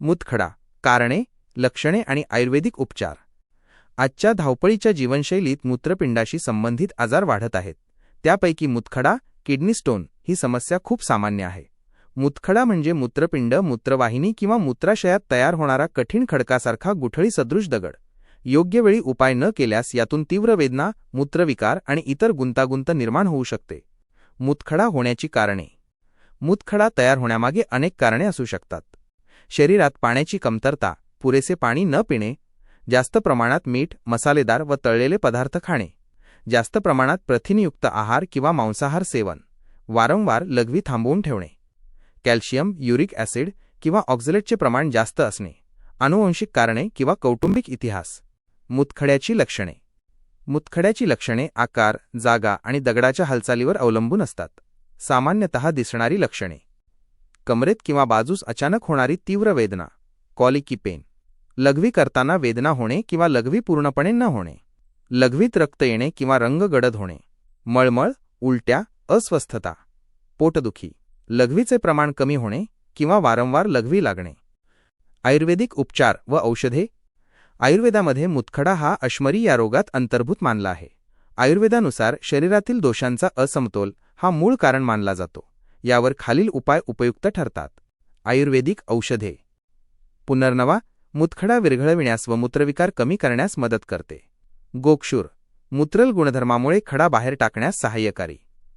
मुतखडा कारणे लक्षणे आणि आयुर्वेदिक उपचार. आजच्या धावपळीच्या जीवनशैलीत मूत्रपिंडाशी संबंधित आजार वाढत आहेत. त्यापैकी मुतखडा किडनी स्टोन ही समस्या खूप सामान्य आहे. मुतखडा म्हणजे मूत्रपिंड मूत्रवाहिनी किंवा मूत्राशयात तयार होणारा कठीण खडकासारखा गुठळी सदृश दगड. योग्य वेळी उपाय न केल्यास यातून तीव्र वेदना मूत्रविकार आणि इतर गुंतागुंत निर्माण होऊ शकते. मुतखडा होण्याची कारणे. मुतखडा तयार होण्यामागे अनेक कारणे असू शकतात. शरीरात पाण्याची कमतरता पुरेसे पाणी न पिणे जास्त प्रमाणात मीठ मसालेदार व तळलेले पदार्थ खाणे जास्त प्रमाणात प्रथिनयुक्त आहार किंवा मांसाहार सेवन वारंवार लघवी थांबवून ठेवणे कॅल्शियम युरिक ॲसिड किंवा ऑक्झलेटचे प्रमाण जास्त असणे अनुवंशिक कारणे किंवा कौटुंबिक इतिहास मुतखड्याची लक्षणे. मुतखड्याची लक्षणे आकार जागा आणि दगडाच्या हालचालीवर अवलंबून असतात सामान्यतः दिसणारी लक्षणे. कमरेत किंवा बाजूस अचानक होणारी तीव्र वेदना कॉलिकी पेन. लघवी करताना वेदना होणे किंवा लघवी पूर्णपणे न होणे. लघवीत रक्त येणे किंवा रंग गडद होणे. मळमळ उलट्या अस्वस्थता. पोटदुखी. लघवीचे प्रमाण कमी होणे किंवा वारंवार लघवी लागणे. आयुर्वेदिक उपचार व औषधे. आयुर्वेदामध्ये मुतखडा हा अश्मरी या रोगात अंतर्भूत मानला आहे. आयुर्वेदानुसार शरीरातील दोषांचा असमतोल हा मूळ कारण मानला जातो. यावर खालील उपाय उपयुक्त ठरतात. आयुर्वेदिक औषधे. पुनर्नवा मुतखडा विरघळविण्यास व मूत्रविकार कमी करण्यास मदत करते. गोक्षूर मूत्रल गुणधर्मामुळे खडा बाहेर टाकण्यास सहाय्यकारी.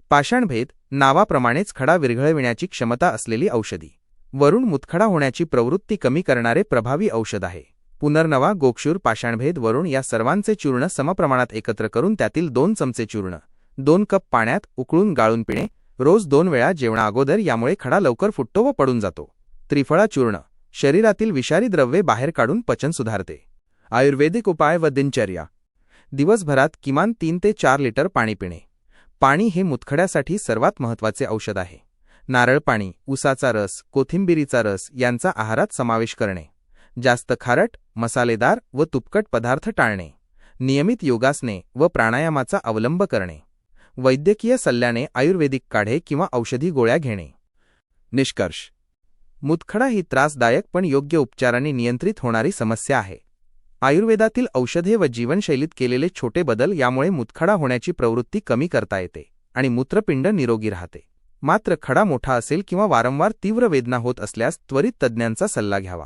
पाषाणभेद नावाप्रमाणेच खडा विरघळविण्याची क्षमता असलेली औषधी. वरून मुतखडा होण्याची प्रवृत्ती कमी करणारे प्रभावी औषध आहे. पुनर्नवा गोक्षूर पाषाणभेद वरून या सर्वांचे चूर्ण समप्रमाणात एकत्र करून त्यातील दोन चमचे चूर्ण दोन कप पाण्यात उकळून गाळून पिणे रोज दोन वेळा जेवणा अगोदर यामुळे खडा लवकर फुटतो व पडून जातो. त्रिफळा चूर्ण शरीरातील विषारी द्रव्ये बाहेर काढून पचन सुधारते. आयुर्वेदिक उपाय व दिनचर्या. दिवसभरात किमान तीन ते चार लिटर पाणी पिणे. पाणी हे मुतखड्यासाठी सर्वात महत्त्वाचे औषध आहे. नारळ पाणी उसाचा रस कोथिंबिरीचा रस यांचा आहारात समावेश करणे. जास्त खारट मसालेदार व तुपकट पदार्थ टाळणे. नियमित योगासने व प्राणायामाचा अवलंब करणे. वैद्यकीय सल्ल्याने आयुर्वेदिक काढे किंवा औषधी गोळ्या घेणे. निष्कर्ष. मुतखडा ही त्रासदायक पण योग्य उपचाराने नियंत्रित होणारी समस्या आहे. आयुर्वेदातील औषधे व जीवनशैलीत केलेले छोटे बदल यामुळे मुतखडा होण्याची प्रवृत्ती कमी करता येते आणि मूत्रपिंड निरोगी राहते. मात्र खडा मोठा असेल किंवा वारंवार तीव्र वेदना होत असल्यास त्वरित तज्ज्ञांचा सल्ला घ्यावा.